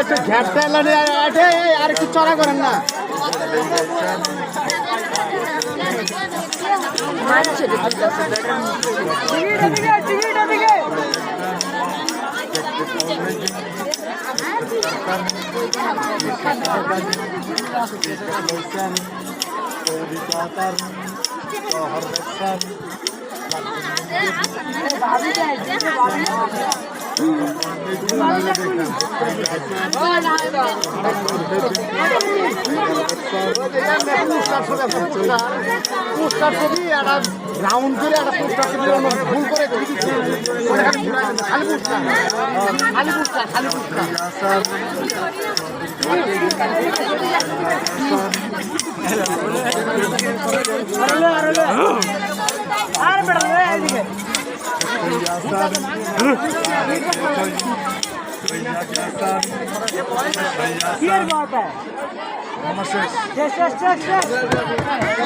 একটু ঘ্যাপটা এলানি আর একটু চড়া করেন না পোস্টার ছবি একটা রাউন্ড করে একটা পোস্টার ছবি ভুল শেষ শেষ শেষ Yes, yes, yes, শেষ